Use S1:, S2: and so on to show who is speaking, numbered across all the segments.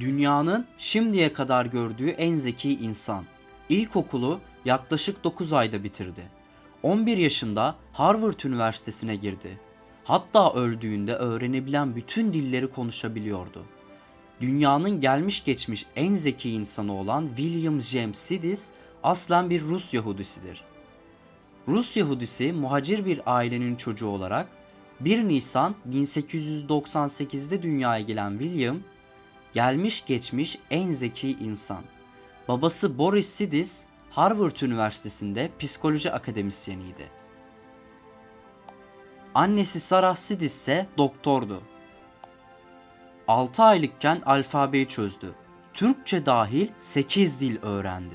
S1: Dünyanın şimdiye kadar gördüğü en zeki insan. İlkokulu yaklaşık 9 ayda bitirdi. 11 yaşında Harvard Üniversitesi'ne girdi. Hatta öldüğünde öğrenebilen bütün dilleri konuşabiliyordu. Dünyanın gelmiş geçmiş en zeki insanı olan William James Sidis aslen bir Rus Yahudisidir. Rus Yahudisi muhacir bir ailenin çocuğu olarak 1 Nisan 1898'de dünyaya gelen William, gelmiş geçmiş en zeki insan. Babası Boris Sidis, Harvard Üniversitesi'nde psikoloji akademisyeniydi. Annesi Sarah Sidis ise doktordu. 6 aylıkken alfabeyi çözdü. Türkçe dahil 8 dil öğrendi.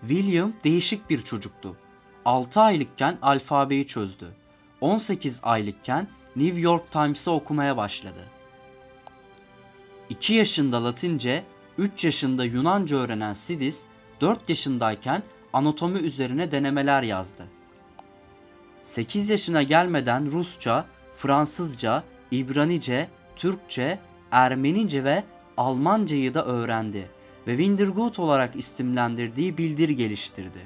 S1: William değişik bir çocuktu. 6 aylıkken alfabeyi çözdü. 18 aylıkken New York Times'ı okumaya başladı. 2 yaşında Latince, 3 yaşında Yunanca öğrenen Sidis, 4 yaşındayken anatomi üzerine denemeler yazdı. 8 yaşına gelmeden Rusça, Fransızca, İbranice, Türkçe, Ermenice ve Almancayı da öğrendi ve Wintergut olarak isimlendirdiği bildir geliştirdi.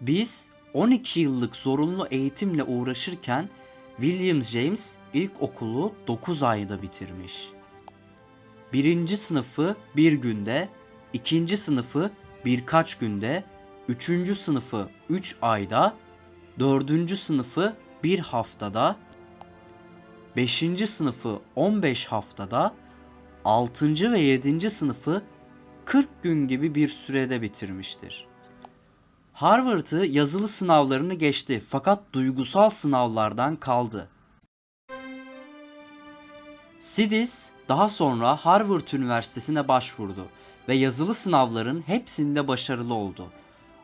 S1: Biz 12 yıllık zorunlu eğitimle uğraşırken William James ilkokulu 9 ayda bitirmiş. Birinci sınıfı bir günde, ikinci sınıfı birkaç günde, üçüncü sınıfı 3 ayda, dördüncü sınıfı bir haftada, 5. sınıfı 15 haftada, 6. ve 7. sınıfı 40 gün gibi bir sürede bitirmiştir. Harvard'ı yazılı sınavlarını geçti fakat duygusal sınavlardan kaldı. Sidis daha sonra Harvard Üniversitesi'ne başvurdu ve yazılı sınavların hepsinde başarılı oldu.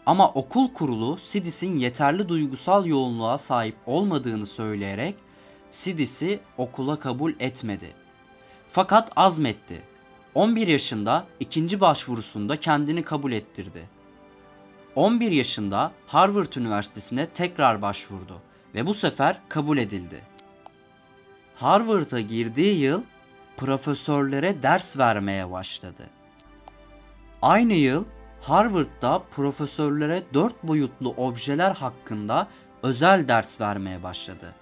S1: Ama okul kurulu Sidis'in yeterli duygusal yoğunluğa sahip olmadığını söyleyerek Sidis'i okula kabul etmedi. Fakat azmetti. 11 yaşında ikinci başvurusunda kendini kabul ettirdi. 11 yaşında Harvard Üniversitesi'ne tekrar başvurdu ve bu sefer kabul edildi. Harvard'a girdiği yıl profesörlere ders vermeye başladı. Aynı yıl Harvard'da profesörlere dört boyutlu objeler hakkında özel ders vermeye başladı.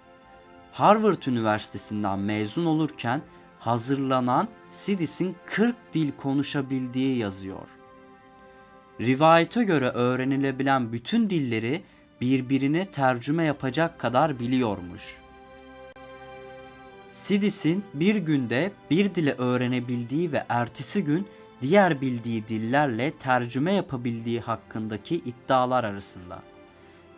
S1: Harvard Üniversitesi'nden mezun olurken hazırlanan Sidis'in 40 dil konuşabildiği yazıyor. Rivayete göre öğrenilebilen bütün dilleri birbirine tercüme yapacak kadar biliyormuş. Sidis'in bir günde bir dile öğrenebildiği ve ertesi gün diğer bildiği dillerle tercüme yapabildiği hakkındaki iddialar arasında.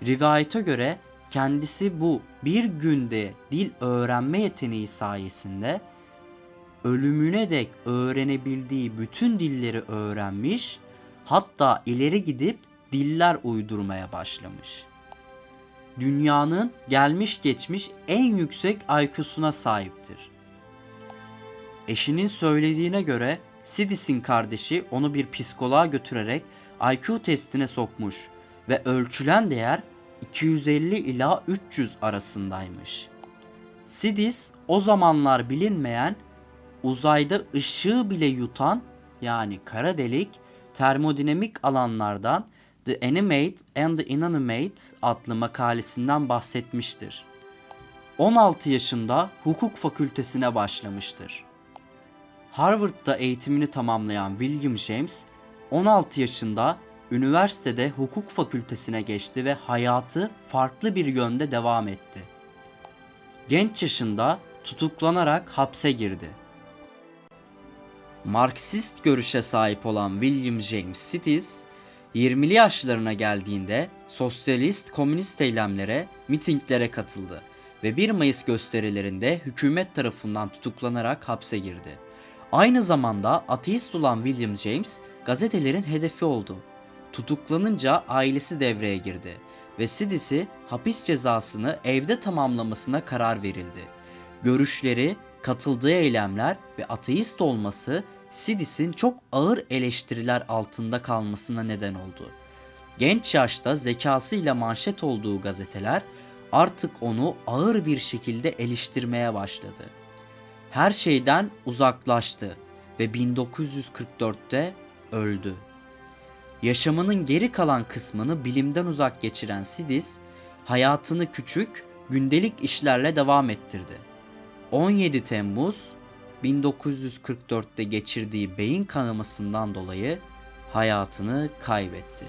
S1: Rivayete göre kendisi bu bir günde dil öğrenme yeteneği sayesinde ölümüne dek öğrenebildiği bütün dilleri öğrenmiş, hatta ileri gidip diller uydurmaya başlamış. Dünyanın gelmiş geçmiş en yüksek IQ'suna sahiptir. Eşinin söylediğine göre Sidis'in kardeşi onu bir psikoloğa götürerek IQ testine sokmuş ve ölçülen değer 250 ila 300 arasındaymış. Sidis o zamanlar bilinmeyen uzayda ışığı bile yutan yani kara delik termodinamik alanlardan The Animate and the Inanimate adlı makalesinden bahsetmiştir. 16 yaşında hukuk fakültesine başlamıştır. Harvard'da eğitimini tamamlayan William James 16 yaşında üniversitede hukuk fakültesine geçti ve hayatı farklı bir yönde devam etti. Genç yaşında tutuklanarak hapse girdi. Marksist görüşe sahip olan William James Sidis, 20'li yaşlarına geldiğinde sosyalist komünist eylemlere, mitinglere katıldı ve 1 Mayıs gösterilerinde hükümet tarafından tutuklanarak hapse girdi. Aynı zamanda ateist olan William James gazetelerin hedefi oldu. Tutuklanınca ailesi devreye girdi ve Sidis'i hapis cezasını evde tamamlamasına karar verildi. Görüşleri, katıldığı eylemler ve ateist olması Sidis'in çok ağır eleştiriler altında kalmasına neden oldu. Genç yaşta zekasıyla manşet olduğu gazeteler artık onu ağır bir şekilde eleştirmeye başladı. her şeyden uzaklaştı ve 1944'te öldü. Yaşamının geri kalan kısmını bilimden uzak geçiren Sidis, hayatını küçük, gündelik işlerle devam ettirdi. 17 Temmuz 1944'te geçirdiği beyin kanamasından dolayı hayatını kaybetti.